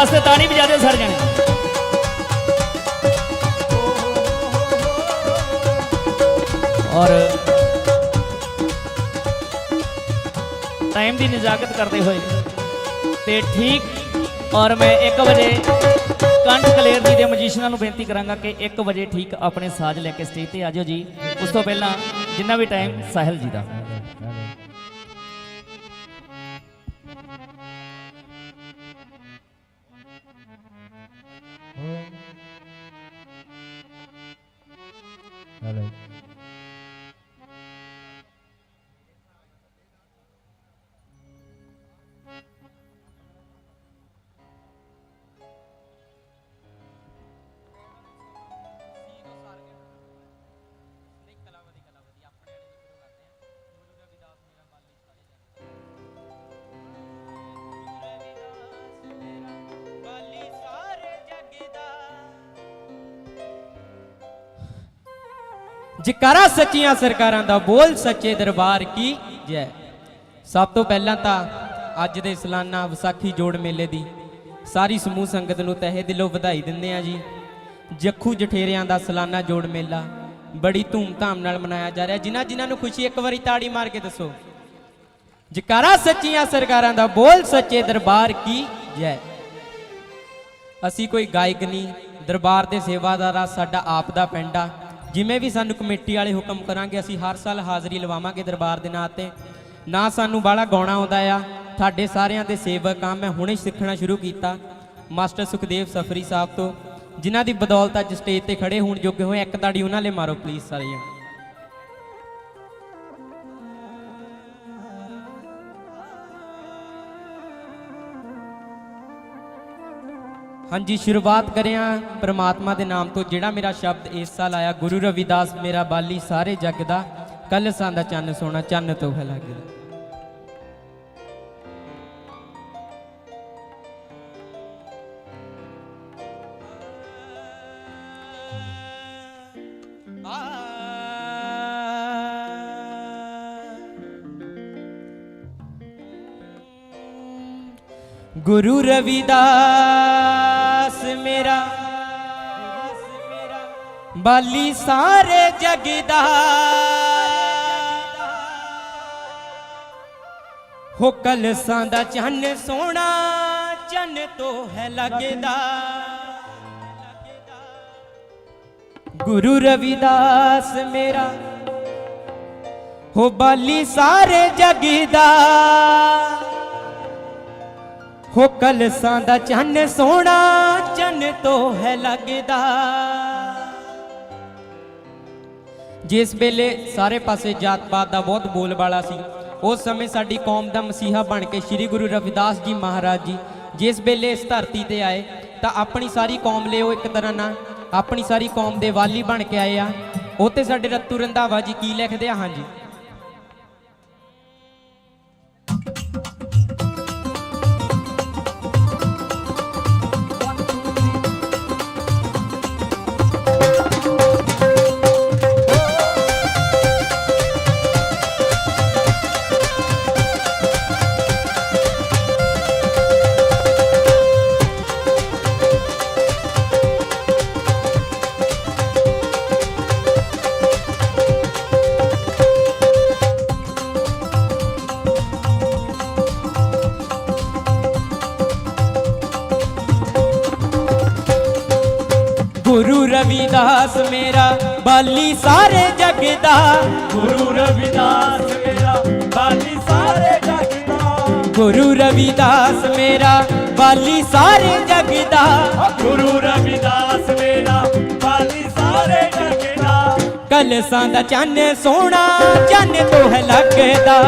ਵਾਸਤੇ ਤਾੜੀ ਵਜਾ ਦਿਓ ਸਰ ਜਾਣੇ। ਔਰ ਟਾਈਮ ਦੀ ਨਜ਼ਾਕਤ ਕਰਦੇ ਹੋਏ ਤੇ ਠੀਕ ਔਰ ਮੈਂ 1 ਵਜੇ ਕੰਠ ਕਲੇਰ ਦੀ ਦੇ ਮਜੀਸ਼ੀਅਨਾਂ ਨੂੰ ਬੇਨਤੀ ਕਰਾਂਗਾ ਕਿ 1 ਵਜੇ ਠੀਕ ਆਪਣੇ ਸਾਜ਼ ਲੈ ਕੇ ਸਟੇਜ ਤੇ ਆ ਜਾਓ ਜੀ। ਉਸ ਤੋਂ ਪਹਿਲਾਂ ਜਿੰਨਾ ਵੀ ਟਾਈਮ ਸਾਹਿਲ ਜੀ ਦਾ। ਜਕਾਰਾ ਸੱਚੀਆਂ ਸਰਕਾਰਾਂ ਦਾ ਬੋਲ ਸੱਚੇ ਦਰਬਾਰ ਕੀ ਜੈ? ਸਭ ਤੋਂ ਪਹਿਲਾਂ ਤਾਂ ਅੱਜ ਦੇ ਸਾਲਾਨਾ ਵਿਸਾਖੀ ਜੋੜ ਮੇਲੇ ਦੀ ਸਾਰੀ ਸਮੂਹ ਸੰਗਤ ਨੂੰ ਤਹਿ ਦਿਲੋਂ ਵਧਾਈ ਦਿੰਦੇ ਆ ਜੀ। ਜੱਖੂ ਜਠੇਰਿਆਂ ਦਾ ਸਲਾਨਾ ਜੋੜ ਮੇਲਾ ਬੜੀ ਧੂਮ-ਧਾਮ ਨਾਲ ਮਨਾਇਆ ਜਾ ਰਿਹਾ। ਜਿਨ੍ਹਾਂ ਜਿਨ੍ਹਾਂ ਨੂੰ ਖੁਸ਼ੀ, ਇੱਕ ਵਾਰੀ ਤਾੜੀ ਮਾਰ ਕੇ ਦੱਸੋ। ਜਕਾਰਾ ਸੱਚੀਆਂ ਸਰਕਾਰਾਂ ਦਾ ਬੋਲ ਸੱਚੇ ਦਰਬਾਰ ਕੀ ਜੈ? ਅਸੀਂ ਕੋਈ ਗਾਇਕ ਨਹੀਂ, ਦਰਬਾਰ ਦੇ ਸੇਵਾਦਾਰ ਆ, ਸਾਡਾ ਆਪ ਦਾ ਪਿੰਡ ਆ। ਜਿਵੇਂ ਵੀ ਸਾਨੂੰ ਕਮੇਟੀ ਵਾਲੇ ਹੁਕਮ ਕਰਾਂਗੇ, ਅਸੀਂ ਹਰ ਸਾਲ ਹਾਜ਼ਰੀ ਲਵਾਵਾਂਗੇ ਦਰਬਾਰ ਦੇ ਨਾਂ ਤੇ। ਨਾ ਸਾਨੂੰ ਬਾਹਲਾ ਗਾਉਣਾ ਆਉਂਦਾ ਆ। ਤੁਹਾਡੇ ਸਾਰਿਆਂ ਦੇ ਸੇਵਕ ਆ, ਮੈਂ ਹੁਣੇ ਸਿੱਖਣਾ ਸ਼ੁਰੂ ਕੀਤਾ। ਮਾਸਟਰ ਸੁਖਦੇਵ ਸਫਰੀ ਸਾਹਿਬ ਤੋਂ, ਜਿਨ੍ਹਾਂ ਦੀ ਬਦੌਲਤ ਅੱਜ ਸਟੇਜ ਤੇ ਖੜੇ ਹੋਣ ਜੋਗੇ ਹੋਏ, ਇੱਕ ਤਾੜੀ ਉਹਨਾਂ ਲਈ ਮਾਰੋ ਪਲੀਜ਼ ਸਾਰੇ ਹਾਂਜੀ, ਸ਼ੁਰੂਆਤ ਕਰਿਆ ਪ੍ਰਮਾਤਮਾ ਦੇ ਨਾਮ ਤੋਂ। ਜਿਹੜਾ ਮੇਰਾ ਸ਼ਬਦ ਇਸ ਸਾਲ ਆਇਆ, ਗੁਰੂ ਰਵਿਦਾਸ, ਮੇਰਾ ਬਾਲੀ ਸਾਰੇ ਜੱਗ ਦਾ, ਕੱਲ ਸਾਂ ਦਾ ਚੰਨ ਸੋਨਾ, ਚੰਨ ਤੋਂ ਹੈ ਲੱਗਦਾ ਗੁਰੂ ਰਵਿਦਾਸ ਮੇਰਾ, ਬਾਲੀ ਸਾਰੇ ਜਗ ਦਾ। ਹੋ ਕਲਸਾਂ ਦਾ ਚੰਨ ਸੋਹਣਾ, ਚੰਨ ਤੋਂ ਹੈ ਲੱਗਦਾ। ਗੁਰੂ ਰਵਿਦਾਸ ਮੇਰਾ, ਹੋ ਬਾਲੀ ਸਾਰੇ ਜਗ ਦਾ। ਹੋ ਕਲਸਾਂ ਦਾ ਚੰਨ ਸੋਹਣਾ, ਚੰਨ ਤੋਂ ਹੈ ਲੱਗਦਾ। ਜਿਸ ਵੇਲੇ ਸਾਰੇ ਪਾਸੇ ਜਾਤ ਪਾਤ ਦਾ ਬਹੁਤ ਬੋਲਬਾਲਾ ਸੀ, ਉਸ ਸਮੇਂ ਸਾਡੀ ਕੌਮ ਦਾ ਮਸੀਹਾ ਬਣ ਕੇ ਸ੍ਰੀ ਗੁਰੂ ਰਵਿਦਾਸ ਜੀ ਮਹਾਰਾਜ ਜੀ ਜਿਸ ਵੇਲੇ ਇਸ ਧਰਤੀ ਤੇ ਆਏ, ਤਾਂ ਆਪਣੀ ਸਾਰੀ ਕੌਮ ਲਈ ਉਹ ਇੱਕ ਤਰ੍ਹਾਂ ਨਾਲ ਆਪਣੀ ਸਾਰੀ ਕੌਮ ਦੇ ਵਾਲੀ ਬਣ ਕੇ ਆਏ ਆ। ਉਹ ਤੇ ਸਾਡੇ ਰੱਤੂ ਰੰਧਾਵਾ ਜੀ ਕੀ ਲਿਖਦੇ ਆ? ਹਾਂਜੀ। ਗੁਰੂ ਰਵਿਦਾਸ ਮੇਰਾ ਬਾਲੀ ਸਾਰੇ ਜਗ ਦਾ। ਗੁਰੂ ਰਵਿਦਾਸ ਮੇਰਾ ਬਾਲੀ ਸਾਰੇ ਜਗ ਦਾ। ਗੁਰੂ ਰਵਿਦਾਸ ਮੇਰਾ ਬਾਲੀ ਸਾਰੇ ਜਗ ਦਾ। ਗੁਰੂ ਰਵਿਦਾਸ ਮੇਰਾ ਬਾਲੀ ਸਾਰੇ ਜਗ ਦਾ। ਕਲਸਾਂ ਦਾ ਚੰਨ ਸੋਹਣਾ ਚੰਨ ਤੋਂ ਹੈ ਲੱਗਦਾ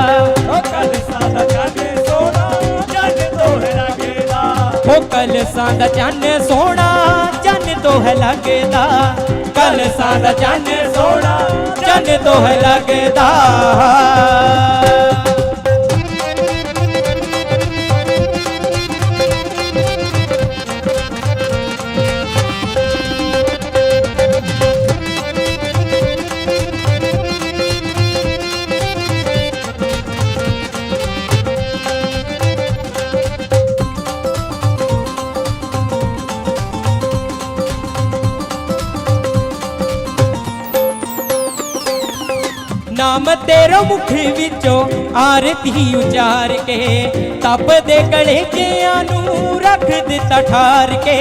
ਕਲਸਾ ਦਾ ਚੰਨ ਸੋਨਾ ਜਗ ਤੋਂ ਲੱਗਦਾ। ਹੋ ਕਲਸਾਂ ਦਾ ਚੰਨ ਸੋਹਣਾ ਚੰਨ ਤੋਂ ਹੈ ਲੱਗਦਾ। ਕਲਸਾਂ ਦਾ ਚੰਨ ਸੋਹਣਾ ਚੰਨ ਜਗ ਤੋਂ ਹੈ ਲੱਗਦਾ। ਨਾਮ ਤੇਰਾ ਮੁਖ ਵਿੱਚੋਂ ਆਰਤੀ ਉਚਾਰ ਕੇ, ਤਪ ਦੇ ਕਲੇਜਿਆਂ ਨੂੰ ਰੱਖ ਦਿੱਤਾ ਠਾਰ ਕੇ।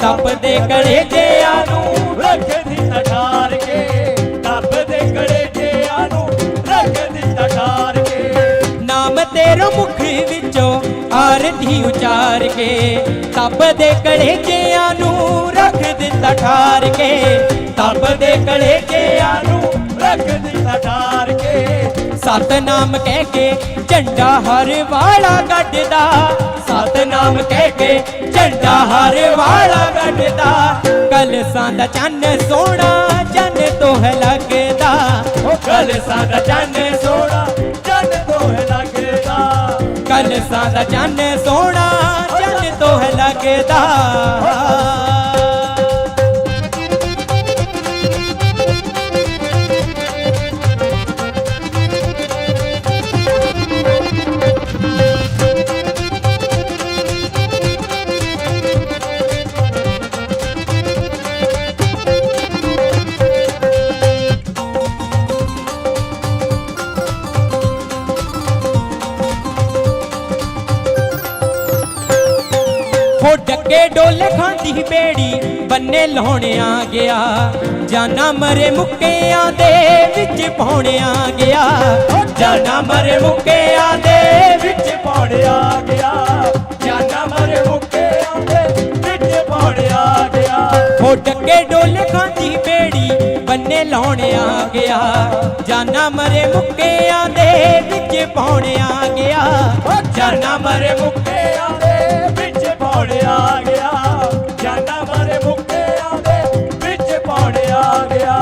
ਤਪ ਦੇ ਕਲੇਜਿਆਂ ਨੂੰ ਰੱਖ ਦਿੱਤਾ ਠਾਰ ਕੇ, ਤਪ ਦੇ ਕੜੇ ਜਿਆਂ ਨੂੰ ਰੱਖ ਦਿੱਤਾ ਠਾਰ ਕੇ। ਨਾਮ ਤੇਰਾ ਮੁਖ ਵਿੱਚੋਂ ਆਰਤੀ ਉਚਾਰ ਕੇ, ਤਪ ਦੇ ਕਲੇਜਿਆਂ ਨੂੰ ਰੱਖ ਦਿੱਤਾ ਠਾਰ ਕੇ। ਤਪ ਦੇ ਕਲੇਜਿਆਂ ਨੂੰ ਰੱਖ ਦਿੱਤਾ ਠਾਰ ਸਤਨਾਮ ਕਹਿ ਕੇ ਝੰਡਾ ਹਰ ਵਾਲਾ ਗੱਡਦਾ। ਸਤਨਾਮ ਕਹਿ ਕੇ ਝੰਡਾ ਹਰ ਵਾਲਾ ਗੱਡਦਾ। ਕਲਸਾਂ ਦਾ ਚੰਨ ਸੋਹਣਾ, ਚੰਨ ਤੋਂ ਹੈ ਲੱਗਦਾ। ਉਹ ਕਲ ਸਾਡਾ ਚੰਨ ਸੋਹਣਾ, ਚੰਨ ਤੋਂ ਹੈ ਲੱਗਦਾ। ਕਲਸਾਂ ਦਾ ਚੰਨ ਸੋਹਣਾ, ਚੰਨ ਤੋਂ ਹੈ ਲੱਗਦਾ। ਹੋ ਡੱਕੇ ਡੋਲੇ ਖਾਂਦੀ ਬੇੜੀ, ਬੰਨੇ ਲਾਉਣਿਆ ਗਿਆ। ਜਾਨਾ ਮਰੇ ਮੁੱਕਿਆਂ ਦੇ ਵਿੱਚ ਪਾਉਣਿਆ ਗਿਆ। ਜਾਨਾ ਮਰੇ ਮੁੱਕਿਆਂ ਦੇ ਵਿੱਚ ਵਿੱਚ ਗਿਆ। ਜਾਨਾ ਮਰੇ ਮੁੱਕੇ ਆਉਂਦੇ ਵਿੱਚ ਪੌੜਿਆ ਗਿਆ। ਉਹ ਡੱਕੇ ਡੋਲੇ ਖਾਂਦੀ ਬੇੜੀ, ਬੰਨੇ ਲਾਉਣਿਆ ਗਿਆ। ਜਾਨਾ ਮਰੇ ਮੁੱਕਿਆਂ ਦੇ ਵਿੱਚ ਪਾਉਣਿਆ ਗਿਆ। ਜਾਨਾ ਮਰੇ ਮੁੱਕਿਆਂ ਦੇ ਵਿੱਚ ਪੌੜਿਆ ਗਿਆ ਜਾਨਾ ਮਰੇ ਮੁੱਕੇ ਆਉਂਦੇ ਵਿੱਚ ਪੌੜਿਆ ਗਿਆ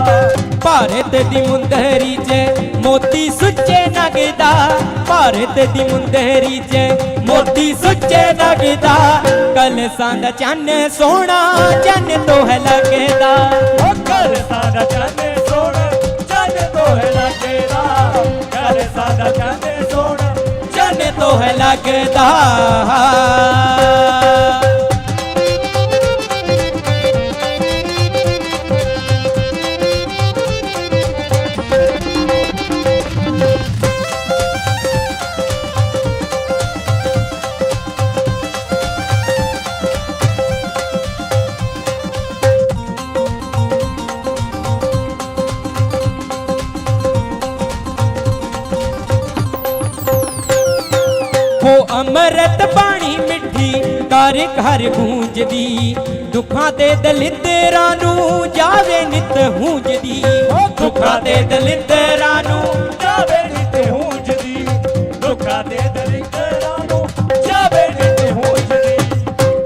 ਭਾਰਤ ਦੀ ਮੁੰਦਰੀ 'ਚ ਮੋਤੀ ਸੁੱਚੇ ਨਗਦਾ, ਭਾਰਤ ਦੀ ਮੁੰਦਰੀ 'ਚ ਮੋਤੀ ਸੁੱਚੇ ਨਗਦਾ। ਕਲਸਾਂ ਦਾ ਚੰਨ ਸੋਹਣਾ, ਚੰਨ ਤੋਂ ਹੈ ਲੱਗਦਾ। ਉਹ ਘਰ ਸਾਡਾ ਚੰਨ ਸੋਹਣਾ, ਚੰਨ ਤੋਂ ਹੈ ਲੱਗਦਾ। ਘਰ ਸਾਡਾ ਚੰਨ ਸੋਹਣਾ ਚੰਨ ਤੋਂ ਹੈ ਲੱਗਦਾ। ਅੰਮ੍ਰਿਤ ਬਾਣੀ ਮਿੱਠੀ ਕਰ ਘਰ ਗੂੰਜਦੀ। ਦੁੱਖਾਂ ਦੇ ਦਲਿੱਦਰਾਂ ਨੂੰ ਜਾਵੇ ਨਿਤ ਹੂੰਜਦੀ। ਦੁੱਖਾਂ ਦੇ ਦਲਿੱਦਰਾਂ ਨੂੰ ਜਾਵੇ ਨਿਤ ਹੂੰਜਦੀ। ਦੁੱਖਾਂ ਦੇ ਦਲਿੱਦਰਾਂ ਨੂੰ ਜਾਵੇ ਨਿਤ ਹੂੰਜਦੀ।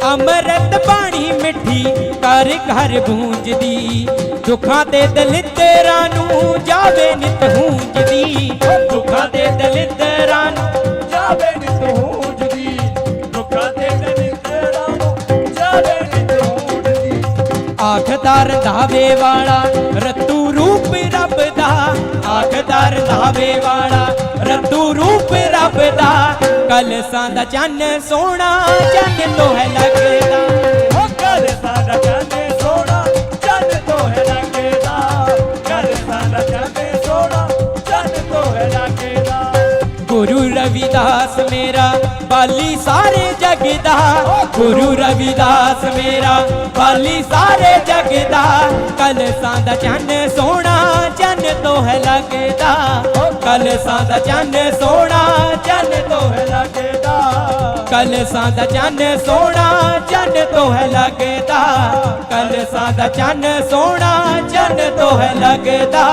ਅੰਮ੍ਰਿਤ ਬਾਣੀ ਮਿੱਠੀ ਕਰ ਘਰ ਗੂੰਜਦੀ। ਦੁੱਖਾਂ ਦੇ ਦਲਿੱਦਰਾਂ ਨੂੰ ਜਾਵੇ ਨਿਤ ਹੂੰਜਦੀ। ਦੁੱਖਾਂ ਦੇ ਦਲਿੱਦਰਾਂ ਨੂੰ ਜਾਵੇ ਆਖਦਾ ਦਾਵੇ ਵਾਲਾ, ਰਤੂ ਰੂਪ ਰੱਬ ਦਾ। ਆਖਦਾ ਦਾਵੇ ਵਾਲਾ, ਰਤੂ ਰੂਪ ਰੱਬ ਦਾ। ਕਲਸਾਂ ਦਾ ਚੰਨ ਸੋਹਣਾ, ਚੰਨ ਤੋਂ ਹੈ ਲੱਗਦਾ। ਬਾਲੀ ਸਾਰੇ ਜਗ ਦਾ, ਗੁਰੂ ਰਵਿਦਾਸ ਮੇਰਾ। ਬਾਲੀ ਸਾਰੇ ਜਗ ਦਾ, ਕਲਸਾਂ ਦਾ ਚੰਨ ਸੋਹਣਾ, ਚੰਨ ਤੋਂ ਹੈ ਲੱਗਦਾ ਕਲਸਾਂ ਦਾ ਚੰਨ ਸੋਹਣਾ, ਚੰਨ ਤੋਂ ਹੈ ਲੱਗਦਾ ਕਲਸਾਂ ਦਾ ਚੰਨ ਸੋਹਣਾ, ਚੰਨ ਤੋਂ ਹੈ ਲੱਗਦਾ ਕਲਸਾਂ ਦਾ ਚੰਨ ਸੋਹਣਾ, ਚੰਨ ਤੋਂ ਹੈ ਲੱਗਦਾ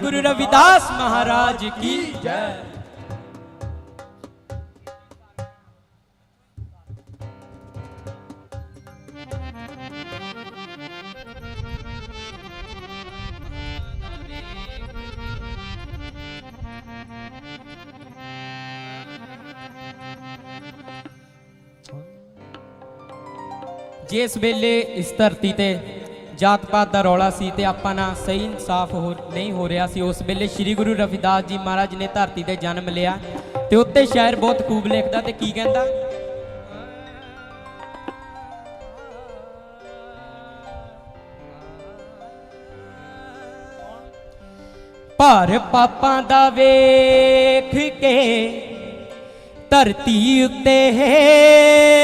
सदगुरु रविदास महाराज की जय। जिस वेले इस धरती ਜਾਤ ਪਾਤ ਦਾ ਰੌਲਾ ਸੀ ਤੇ ਆਪਾਂ ਨਾਲ ਸਹੀ ਇਨਸਾਫ ਹੋ, ਨਹੀਂ ਹੋ ਰਿਹਾ ਸੀ। ਉਸ ਵੇਲੇ ਸ੍ਰੀ ਗੁਰੂ ਰਵਿਦਾਸ ਜੀ ਮਹਾਰਾਜ ਨੇ ਧਰਤੀ ਤੇ ਜਨਮ ਲਿਆ ਤੇ ਉੱਤੇ ਸ਼ਾਇਰ ਬਹੁਤ ਖੂਬ ਲਿਖਦਾ ਤੇ ਕੀ ਕਹਿੰਦਾ? ਭਾਰ ਪਾਪਾਂ ਦਾ ਵੇਖ ਕੇ ਧਰਤੀ ਉੱਤੇ ਹੋ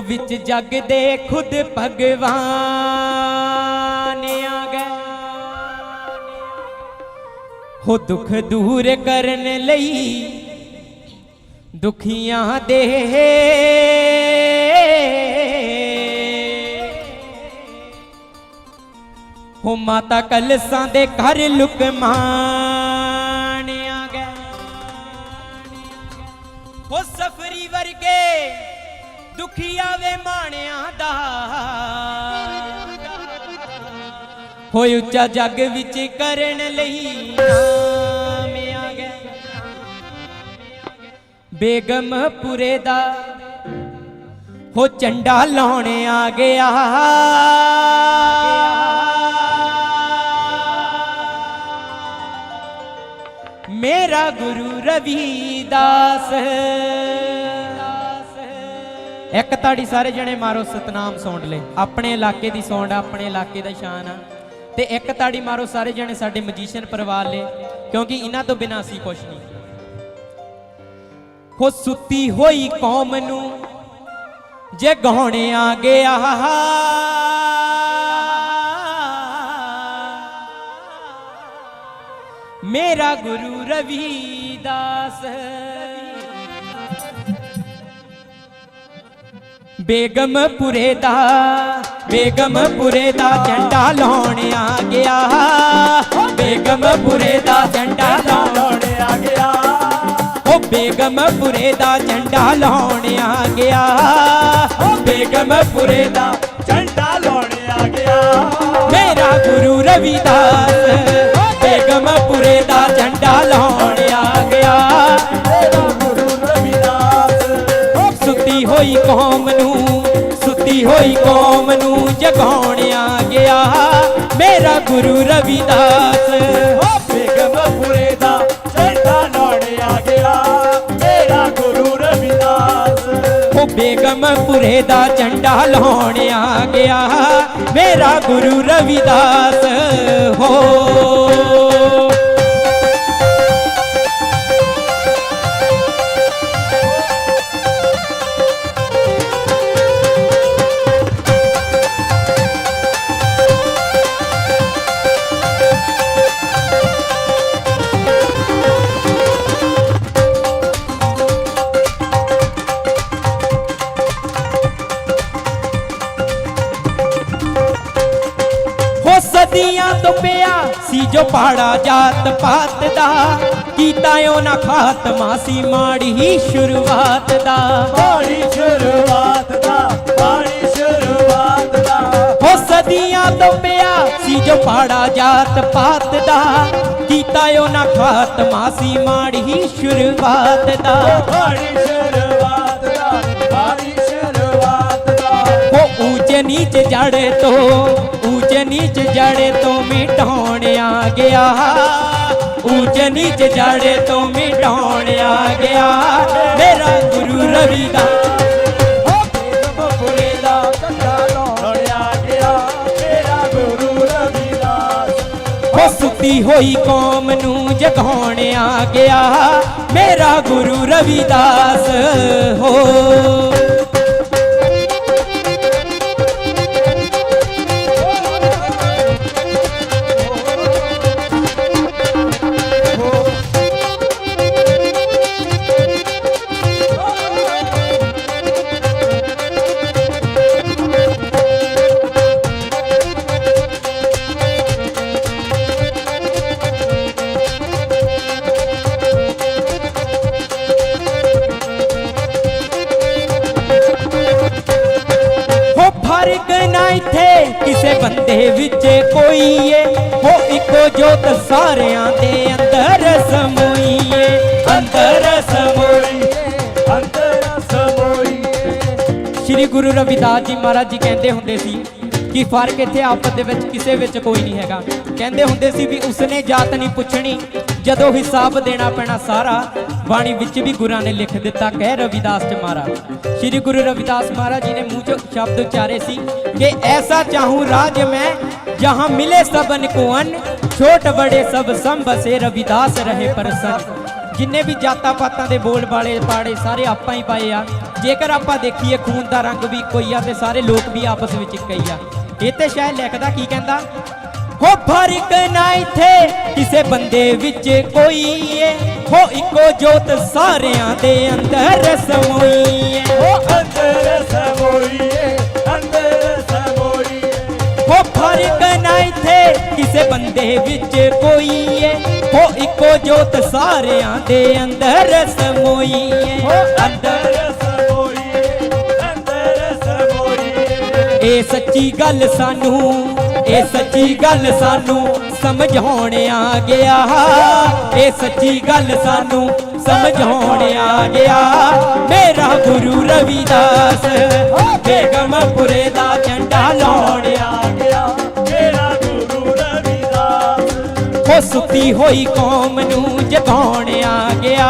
ਵਿੱਚ ਜਗ ਦੇ ਖੁਦ ਭਗਵਾਨ ਆ ਗਏ। ਹੋ ਦੁੱਖ ਦੂਰ ਕਰਨ ਲਈ ਦੁਖੀਆਂ ਦੇ ਹੋ ਮਾਤਾ ਕਲਸਾਂ ਦੇ ਘਰ ਲੁਕਮਾਨ ਦੁਖੀਆ ਵੇ ਮਾਣਿਆਂ ਦਾ। ਹੋਏ ਉੱਚਾ ਜੱਗ ਵਿੱਚ ਕਰਨ ਲਈ ਨਾਮ ਆ ਗਏ ਬੇਗਮਪੁਰੇ ਦਾ ਹੋ ਝੰਡਾ ਲਾਉਣ ਆ। ਗਿਆ ਮੇਰਾ ਗੁਰੂ ਰਵੀਦਾਸ। ਇੱਕ ਤਾੜੀ ਸਾਰੇ ਜਣੇ ਮਾਰੋ ਸਤਨਾਮ ਸੌਂਡ ਲੈ। ਆਪਣੇ ਇਲਾਕੇ ਦੀ ਸੌਂਡ ਆ, ਆਪਣੇ ਇਲਾਕੇ ਦਾ ਸ਼ਾਨ ਆ। ਤੇ ਇੱਕ ਤਾੜੀ ਮਾਰੋ ਸਾਰੇ ਜਣੇ ਸਾਡੇ ਮਜੀਸ਼ੀਅਨ ਪਰਿਵਾਰ ਲੈ ਕਿਉਂਕਿ ਇਹਨਾਂ ਤੋਂ ਬਿਨਾਂ ਅਸੀਂ ਕੁਛ ਨਹੀਂ। ਹੋ ਸੁੱਤੀ ਹੋਈ ਕੌਮ ਨੂੰ ਜੇ ਗਾਉਣੇ ਆ ਗਿਆ ਮੇਰਾ ਗੁਰੂ ਰਵੀਦਾਸ। ਬੇਗਮਪੁਰੇ ਦਾ ਬੇਗਮਪੁਰੇ ਦਾ ਝੰਡਾ ਲਾਉਣ ਆ ਗਿਆ। ਬੇਗਮਪੁਰੇ ਦਾ ਝੰਡਾ ਲਾਉਣ ਲਾਉਣ ਆ ਗਿਆ। ਉਹ ਬੇਗਮਪੁਰੇ ਦਾ ਝੰਡਾ ਲਾਉਣ ਆ ਗਿਆ। ਉਹ ਬੇਗਮਪੁਰੇ ਦਾ ਝੰਡਾ ਲਾਉਣ ਆ ਗਿਆ। ਮੇਰਾ ਗੁਰੂ ਰਵਿਦਾਸ, ਬੇਗਮਪੁਰੇ ਦਾ ਝੰਡਾ ਲਾਉਣ ਹੋਈ ਕੌਮ ਨੂੰ, ਸੁੱਤੀ ਹੋਈ ਕੌਮ ਨੂੰ ਜਗਾਉਣ ਆ ਗਿਆ। ਮੇਰਾ ਗੁਰੂ ਰਵਿਦਾਸ, ਹੋ ਬੇਗਮਪੁਰੇ ਦਾ ਝੰਡਾ ਲਾਉਣ ਆ ਗਿਆ। ਮੇਰਾ ਗੁਰੂ ਰਵਿਦਾਸ ਉਹ ਬੇਗਮਪੁਰੇ ਦਾ ਝੰਡਾ ਲਾਉਣ ਆ ਗਿਆ। ਮੇਰਾ ਗੁਰੂ ਰਵਿਦਾਸ, ਹੋ ਜੋ ਪਾੜਾ ਜਾਤ ਪਾਤ ਦਾ ਕੀਤਾ ਉਹਨਾਂ ਖਾਤਮਾ ਸੀ ਮਾੜੀ ਹੀ ਸ਼ੁਰੂਆਤ ਦਾ। ਮਾੜੀ ਸ਼ੁਰੂਆਤ ਦਾ ਮਾੜੀ ਸ਼ੁਰੂਆਤ ਦਾ। ਹੋ ਸਦੀਆਂ ਤੋਂ ਪਿਆ ਸੀ ਜੋ ਪਾੜਾ ਜਾਤ ਪਾਤ ਦਾ ਕੀਤਾ ਉਹਨਾਂ ਖਾਤਮਾ ਸੀ ਮਾੜੀ ਹੀ ਸ਼ੁਰੂਆਤ ਦਾ। ਮਾੜੀ ਸ਼ੁਰੂਆਤ ਦਾ ਮਾੜੀ ਸ਼ੁਰੂਆਤ ਦਾ। ਉਹ ਊਚ ਨੀਚ ਜੜੇ ਤੋਂ ਊਚ ਨੀਚ ਜੜੇ ਤੋਂ ਮਿਟਾਉਣ ਆ ਗਿਆ। ਊਚ ਨੀਚ ਜੜੇ ਤੋਂ ਮਿਟਾਉਣ ਆ ਗਿਆ। ਮੇਰਾ ਗੁਰੂ ਰਵਿਦਾਸ ਦਾ ਗਿਆ। ਸੁੱਤੀ ਹੋਈ ਕੌਮ ਨੂੰ ਜਗਾਉਣ ਆ ਗਿਆ। ਮੇਰਾ ਗੁਰੂ ਰਵਿਦਾਸ ਹੋ ਜੀ ਕਹਿੰਦੇ ਹੁੰਦੇ ਸੀ ਕਿ ਫ਼ਰਕ ਇੱਥੇ ਆਪਸ ਦੇ ਵਿੱਚ ਕਿਸੇ ਵਿੱਚ ਕੋਈ ਨਹੀਂ ਹੈਗਾ। ਕਹਿੰਦੇ ਹੁੰਦੇ ਸੀ ਵੀ ਉਸਨੇ ਜਾਤ ਨਹੀਂ ਪੁੱਛਣੀ, ਜਦੋਂ ਹਿਸਾਬ ਦੇਣਾ ਪੈਣਾ ਸਾਰਾ, ਬਾਣੀ ਵਿੱਚ ਵੀ ਗੁਰਾਂ ਨੇ ਲਿਖ ਦਿੱਤਾ, ਕਹਿ ਰਵਿਦਾਸ ਚ ਮਹਾਰਾਜ। ਸ੍ਰੀ ਗੁਰੂ ਰਵਿਦਾਸ ਮਹਾਰਾਜ ਜੀ ਨੇ ਮੂੰਹ ਚੋਂ ਸ਼ਬਦ ਉਚਾਰੇ ਸੀ ਕਿ ਐਸਾ ਚਾਹੂੰ ਰਾਜ ਮੈਂ, ਜਹਾਂ ਮਿਲੇ ਸਬਨ ਕੋ ਅੰਨ, ਛੋਟ ਬੜੇ ਸਭ ਸੰਭਸੇ ਰਵਿਦਾਸ ਰਹੇ ਪ੍ਰਸੰਨ। ਜਿੰਨੇ ਵੀ ਜਾਤਾਂ ਪਾਤਾਂ ਦੇ ਬੋਲ ਵਾਲੇ ਪਾੜੇ ਸਾਰੇ ਆਪਾਂ ਹੀ ਪਾਏ ਆ। ਜੇਕਰ ਆਪਾਂ ਦੇਖੀਏ ਖੂਨ ਦਾ ਰੰਗ ਵੀ ਕੋਈ ਆ ਤੇ ਸਾਰੇ ਲੋਕ ਵੀ ਆਪਸ ਵਿੱਚ ਇੱਕ ਹੀ ਆ ਇਹ ਤੇ ਸ਼ਾਇਦ ਲਿਖਦਾ ਕੀ ਕਹਿੰਦਾ? ਹੋ ਫ਼ਰਕ ਨਾ ਇੱਥੇ ਕਿਸੇ ਬੰਦੇ ਵਿੱਚ ਕੋਈ ਏ। ਹੋ ਇੱਕੋ ਜੋਤ ਸਾਰਿਆਂ ਦੇ ਅੰਦਰ ਸਮੋਈ ਏ। ਓ ਅੰਦਰ ਸਮੋਈਏ ਅੰਦਰ ਸਮੋਈਏ ਹੋ ਫ਼ਰਕ ਨਾ ਇੱਥੇ ਕਿਸੇ ਬੰਦੇ ਵਿੱਚ ਕੋਈ ਏ। ਹੋ ਇੱਕੋ ਜੋਤ ਸਾਰਿਆਂ ਦੇ ਅੰਦਰ ਸਮੋਈ ਏ। ਅੰਦਰ ਇਹ ਸੱਚੀ ਗੱਲ ਸਾਨੂੰ ਇਹ ਸੱਚੀ ਗੱਲ ਸਾਨੂੰ ਸਮਝਾਉਣ ਆ ਗਿਆ। ਇਹ ਸੱਚੀ ਗੱਲ ਸਾਨੂੰ ਸਮਝਾਉਣ ਆ ਗਿਆ। ਮੇਰਾ ਗੁਰੂ ਰਵਿਦਾਸ, ਬੇਗਮਪੁਰੇ ਦਾ ਝੰਡਾ ਲਾਉਣ ਆ ਗਿਆ। ਮੇਰਾ ਗੁਰੂ ਰਵਿਦਾਸ, ਹੋ ਸੁੱਤੀ ਹੋਈ ਕੌਮ ਨੂੰ ਜਗਾਉਣ ਆ ਗਿਆ।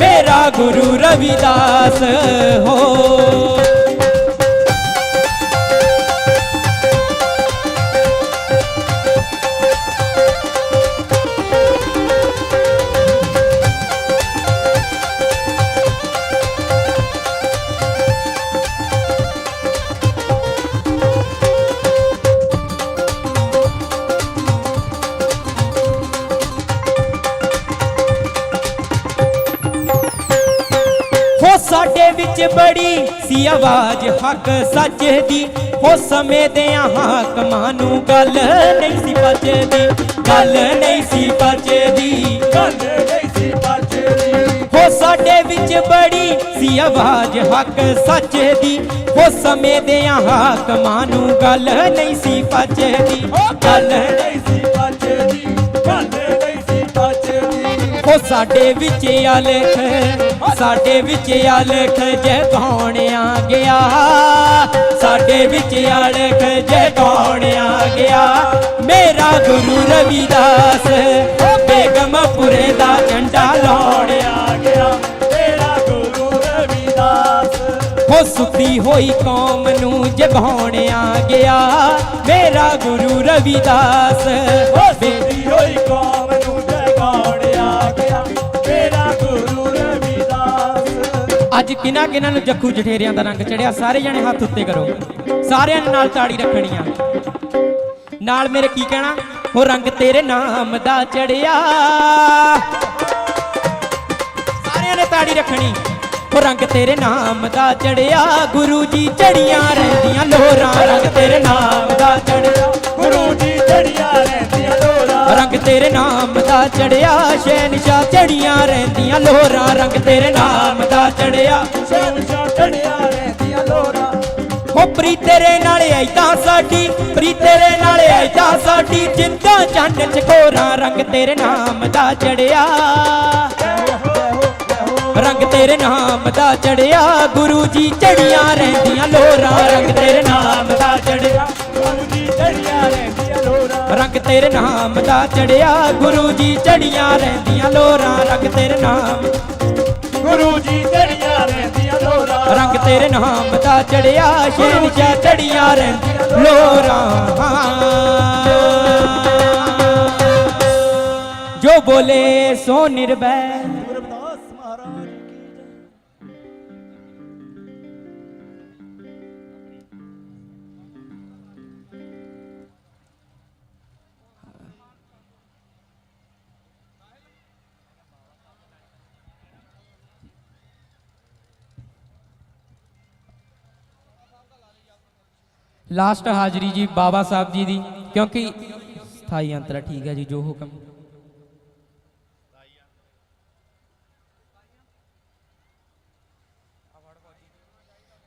ਮੇਰਾ ਗੁਰੂ ਰਵਿਦਾਸ, ਹੋ। ਬੜੀ ਆਵਾਜ਼ ਹੱਕ ਸੱਚ ਦੀ। ਹੋ ਸਮੇਂ ਹਾਕਮਾਂ ਨੂੰ ਗੱਲ ਨਹੀਂ ਸੀ ਬਚਦੀ ਗੱਲ ਨਹੀਂ ਸੀ ਬਚਦੀ ਗੱਲ ਨਹੀਂ ਸੀ ਬਚਦੀ ਹੋ ਸਾਡੇ ਵਿੱਚ ਬੜੀ ਸੀ ਆਵਾਜ਼ ਹੱਕ ਸੱਚ ਦੀ। ਹੋ ਸਮੇਂ ਹਾਕਮਾਂ ਨੂੰ ਗੱਲ ਨਹੀਂ ਸੀ ਬਚਦੀ ਗੱਲ ਨਹੀਂ ਸੀ ਬਚਦੀ ਗੱਲ ਨਹੀਂ ਸੀ ਬਚਦੀ ਹੋ ਸਾਡੇ ਵਿੱਚ ਅਲਖ ਸਾਡੇ ਵਿੱਚ ਅਲਖ ਜਗਾਉਣ ਆ ਗਿਆ? ਸਾਡੇ ਵਿੱਚ ਅਲਖ ਜਗਾਉਣ ਆ ਗਿਆ? ਮੇਰਾ ਗੁਰੂ ਰਵਿਦਾਸ, ਬੇਗਮਪੁਰੇ ਦਾ ਝੰਡਾ ਲਾਉਣਿਆ ਗਿਆ। ਮੇਰਾ ਗੁਰੂ ਰਵਿਦਾਸ। ਹੋ ਸੁੱਤੀ ਹੋਈ ਕੌਮ ਨੂੰ ਜਗਾਉਣਿਆ ਗਿਆ। ਮੇਰਾ ਗੁਰੂ ਰਵਿਦਾਸ ਓ ਸੁੱਤੀ ਹੋਈ ਕੌਮ ਨੂੰ ਜਗਾਉਣਿਆ ਗਿਆ। ਅੱਜ ਕਿਨਾਂ ਕਿਨਾਂ ਨੂੰ ਜੱਖੂ ਜਠੇਰਿਆਂ ਦਾ ਰੰਗ ਚੜਿਆ, ਸਾਰੇ ਜਣੇ ਹੱਥ ਉੱਤੇ ਕਰੋ। ਸਾਰਿਆਂ ਨੇ ਨਾਲ ਤਾੜੀ ਰੱਖਣੀ ਆ ਨਾਲ ਮੇਰੇ ਕੀ ਕਹਿਣਾ? ਹੋ ਰੰਗ ਤੇਰੇ ਨਾਮ ਦਾ ਚੜਿਆ। ਸਾਰਿਆਂ ਨੇ ਤਾੜੀ ਰੱਖਣੀ। ਹੋ ਰੰਗ ਤੇਰੇ ਨਾਮ ਦਾ ਚੜਿਆ। ਗੁਰੂ ਜੀ ਚੜੀਆਂ ਰਹਿੰਦੀਆਂ ਲੋਰਾਂ ਰੰਗ ਤੇਰੇ ਨਾਮ ਦਾ ਚੜਿਆ। ਤੇਰੇ ਨਾਮ ਦਾ ਚੜਿਆ, ਸ਼ਹਿਨਸ਼ਾਹ ਚੜੀਆਂ ਰਹਿੰਦੀਆਂ ਲੋਰਾਂ ਰੰਗ ਤੇਰੇ ਨਾਮ ਦਾ ਚੜਿਆ। ਸ਼ਹਿਨਸ਼ਾਹ ਚੜੀਆਂ ਰਹਿੰਦੀਆਂ ਲੋਰਾ ਹੋ ਪ੍ਰੀ ਤੇਰੇ ਨਾਲ ਐਦਾਂ ਸਾਡੀ, ਪ੍ਰੀ ਤੇਰੇ ਨਾਲ ਐਦਾਂ ਸਾਡੀ, ਜਿੰਦਾਂ ਚੰਨ ਚਕੋਰਾ ਰੰਗ ਤੇਰੇ ਨਾਮ ਦਾ ਚੜਿਆ। ਰੰਗ ਤੇਰੇ ਨਾਮ ਦਾ ਚੜਿਆ, ਗੁਰੂ ਜੀ ਚੜੀਆਂ ਰਹਿੰਦੀਆਂ ਲੋਰਾਂ ਰੰਗ ਤੇਰੇ ਨਾਮ ਦਾ ਚੜਿਆ। ਗੁਰੂ ਜੀ ਚੜੀਆਂ ਰੰਗ ਤੇਰੇ ਨਾਮ ਦਾ ਚੜਿਆ ਗੁਰੂ ਜੀ ਚੜੀਆਂ ਰਹਿੰਦੀਆਂ ਲੋਰਾਂ ਰੰਗ ਤੇਰੇ ਨਾਮ। ਗੁਰੂ ਜੀ ਚੜੀਆਂ ਰਹਿੰਦੀਆਂ ਲੋਰਾ। ਰੰਗ ਤੇਰੇ ਨਾਮ ਦਾ ਚੜਿਆ ਸ਼ੇਰ ਚੜੀਆਂ ਰਹਿੰਦੀਆਂ ਲੋਰਾਂ। ਜੋ ਬੋਲੇ ਸੋ ਨਿਰਭੈ ਲਾਸਟ ਹਾਜ਼ਰੀ ਜੀ ਬਾਬਾ ਸਾਹਿਬ ਜੀ ਦੀ, ਕਿਉਂਕਿ ਸਥਾਈ ਅੰਤਰਾ ਠੀਕ ਹੈ ਜੀ, ਜੋ ਹੁਕਮ।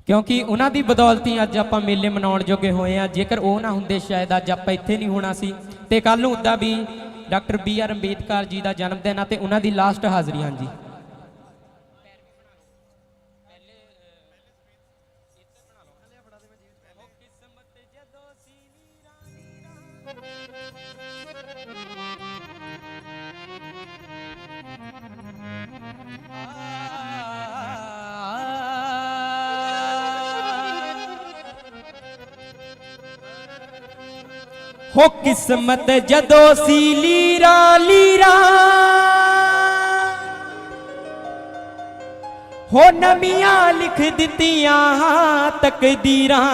ਕਿਉਂਕਿ ਉਹਨਾਂ ਦੀ ਬਦੌਲਤੀ ਅੱਜ ਆਪਾਂ ਮੇਲੇ ਮਨਾਉਣ ਜੋਗੇ ਹੋਏ ਆ ਜੇਕਰ ਉਹ ਨਾ ਹੁੰਦੇ, ਸ਼ਾਇਦ ਅੱਜ ਆਪਾਂ ਇੱਥੇ ਨਹੀਂ ਹੋਣਾ ਸੀ। ਤੇ ਕੱਲ ਨੂੰ ਉਦਾਂ ਵੀ doctor B R Ambedkar ji ਦਾ ਜਨਮ ਦਿਨ ਆ ਤੇ ਉਹਨਾਂ ਦੀ ਲਾਸਟ ਹਾਜ਼ਰੀ, ਹਾਂਜੀ। ਹੋ ਕਿਸਮਤ ਜਦੋਂ ਸੀ ਲੀਰਾ ਲੀਰਾ। ਹੋ ਨਮੀਆਂ ਲਿਖ ਦਿੱਤੀਆਂ ਤਕਦੀਰਾਂ।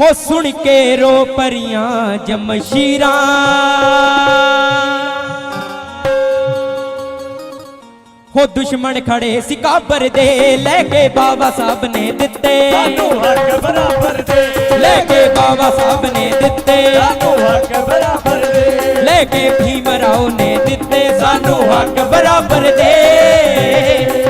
ਹੋ ਸੁਣ ਕੇ ਰੋ ਪਰੀਆਂ ਜਮਸ਼ੀਰਾਂ। ਹੋ ਦੁਸ਼ਮਣ ਖੜੇ ਸੀ ਕਾਬਰ ਦੇ ਲੈ ਕੇ ਬਾਬਾ ਸਾਹਿਬ ਨੇ ਦਿੱਤੇ। ਸਾਨੂੰ ਹੱਕ ਬਰਾਬਰ ਦੇ। ਲੈ ਕੇ ਬਾਬਾ ਸਾਹਿਬ ਨੇ ਦਿੱਤੇ। ਸਾਨੂੰ ਹੱਕ ਬਰਾਬਰ ਦੇ। ਲੈ ਕੇ ਭੀਮ ਰਾਓ ਨੇ ਦਿੱਤੇ। ਸਾਨੂੰ ਹੱਕ ਬਰਾਬਰ ਦੇ।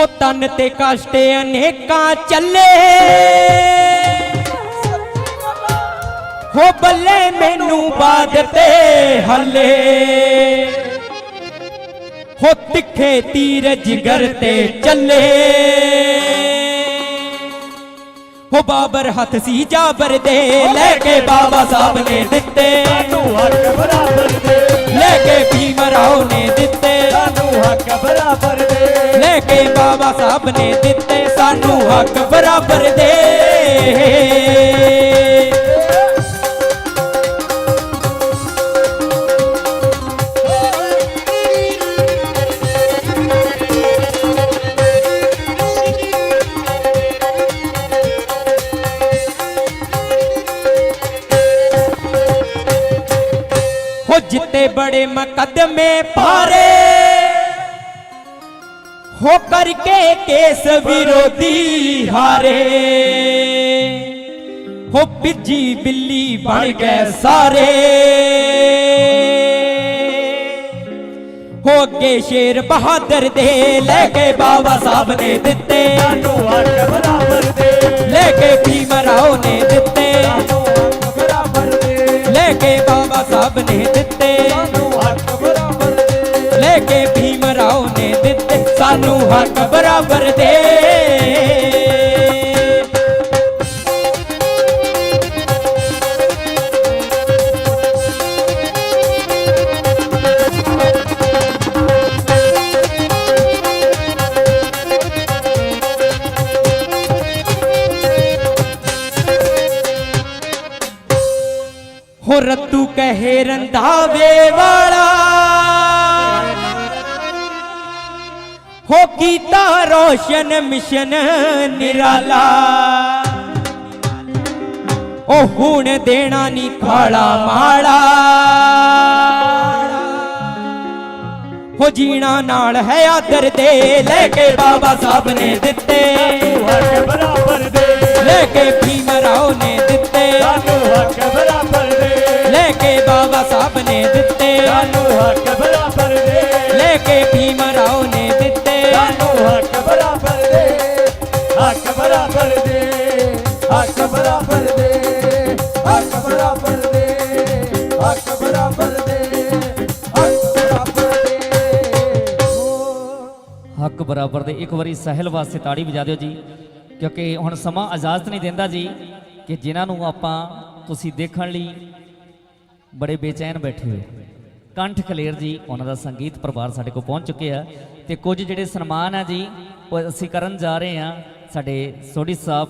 ਹੋ ਤਨ ਤੇ ਕਸ਼ਟ ਅਨੇਕਾਂ ਚੱਲੇ। ਹੋ ਬੱਲੇ ਮੈਨੂੰ ਬਾਦ ਤੇ ਹੱਲੇ। ਹੋ ਤਿੱਖੇ ਤੀਰ ਜਿਗਰ ਤੇ ਚੱਲੇ। ਹੋ ਬਾਬਰ ਹੱਥ ਸੀ ਜਾਬਰ ਦੇ ਲੈ ਕੇ ਬਾਬਾ ਸਾਹਿਬ ਨੇ ਦਿੱਤੇ। ਸਾਨੂੰ ਹੱਕ ਬਰਾਬਰ ਦੇ। ਲੈ ਕੇ ਭੀਮ ਰਾਓ ਨੇ ਦਿੱਤੇ। ਸਾਨੂੰ ਹੱਕ ਬਰਾਬਰ ਦੇ। ਲੈ ਕੇ ਬਾਬਾ ਸਾਹਿਬ ਨੇ ਦਿੱਤੇ ਸਾਨੂੰ ਹੱਕ ਬਰਾਬਰ ਦੇ। ਹੋ ਜਿੱਤੇ ਬੜੇ ਮੁਕੱਦਮੇ ਪਾਰੇ। ਹੋ ਕਰਕੇ ਕੇਸ ਵਿਰੋਧੀ ਹਾਰੇ। ਹੋ ਪਿੱਜੀ ਬਿੱਲੀ ਬਣ ਗਏ ਸਾਰੇ। ਹੋ ਅੱਗੇ ਸ਼ੇਰ ਬਹਾਦਰ ਦੇ ਲੈ ਕੇ ਬਾਬਾ ਸਾਹਿਬ ਨੇ ਦਿੱਤੇ। ਸਾਨੂੰ ਹੱਕ ਬਰਾਬਰ ਦੇ। ਲੈ ਕੇ ਭੀਮ ਰਾਓ ਨੇ ਦਿੱਤੇ। ਸਾਨੂੰ ਹੱਕ ਬਰਾਬਰ ਦੇ। ਲੈ ਕੇ ਬਾਬਾ ਸਾਹਿਬ ਨੇ ਦਿੱਤੇ। ਸਾਨੂੰ ਹੱਕ ਬਰਾਬਰ ਦੇ। ਲੈ ਕੇ ਸਾਨੂੰ ਹੱਕ ਬਰਾਬਰ ਦੇ। ਹੋ ਰੱਤੂ ਕਹੇ ਰੰਧਾਵੇ ਵਾਲਾ। ਕੀਤਾ ਰੋਸ਼ਨ ਮਿਸ਼ਨ ਨਿਰਾਲਾ। ਉਹ ਹੁਣ ਦੇਣਾ ਨਹੀਂ ਖਾਲਾ ਮਾਲਾ। ਹੋ ਜੀਣਾ ਨਾਲ ਹੈ ਆਦਰ ਦੇ, ਲੈ ਕੇ ਬਾਬਾ ਸਾਹਿਬ ਨੇ ਦਿੱਤੇ। ਹੱਕ ਬਰਾਬਰ ਦੇ ਲੈ ਕੇ ਭੀਮ ਰਾਓ ਨੇ ਦਿੱਤੇ। ਸਾਨੂੰ ਹੱਕ ਬਰਾਬਰ ਦੇ ਲੈ ਕੇ ਬਾਬਾ ਸਾਹਿਬ ਨੇ ਦਿੱਤੇ। ਸਾਨੂੰ ਹੱਕ ਬਰਾਬਰ ਦੇ ਲੈ ਕੇ ਬਰਾਬਰ ਦੇ ਇੱਕ ਵਾਰੀ ਸਹਿਲ ਵਾਸਤੇ ਤਾੜੀ ਵਜਾ ਦਿਓ ਜੀ। ਕਿਉਂਕਿ ਹੁਣ ਸਮਾਂ ਇਜਾਜ਼ਤ ਨਹੀਂ ਦਿੰਦਾ ਜੀ ਕਿ ਜਿਨ੍ਹਾਂ ਨੂੰ ਆਪਾਂ ਤੁਸੀਂ ਦੇਖਣ ਲਈ ਬੜੇ ਬੇਚੈਨ ਬੈਠੇ ਹੋ ਕੰਠ ਖਲੇਰ ਜੀ, ਉਹਨਾਂ ਦਾ ਸੰਗੀਤ ਪਰਿਵਾਰ ਸਾਡੇ ਕੋਲ ਪਹੁੰਚ ਚੁੱਕੇ ਆ। ਤੇ ਕੁਝ ਜਿਹੜੇ ਸਨਮਾਨ ਆ ਜੀ, ਉਹ ਅਸੀਂ ਕਰਨ ਜਾ ਰਹੇ ਆ ਸਾਡੇ ਸੋਢੀ ਸਾਹਿਬ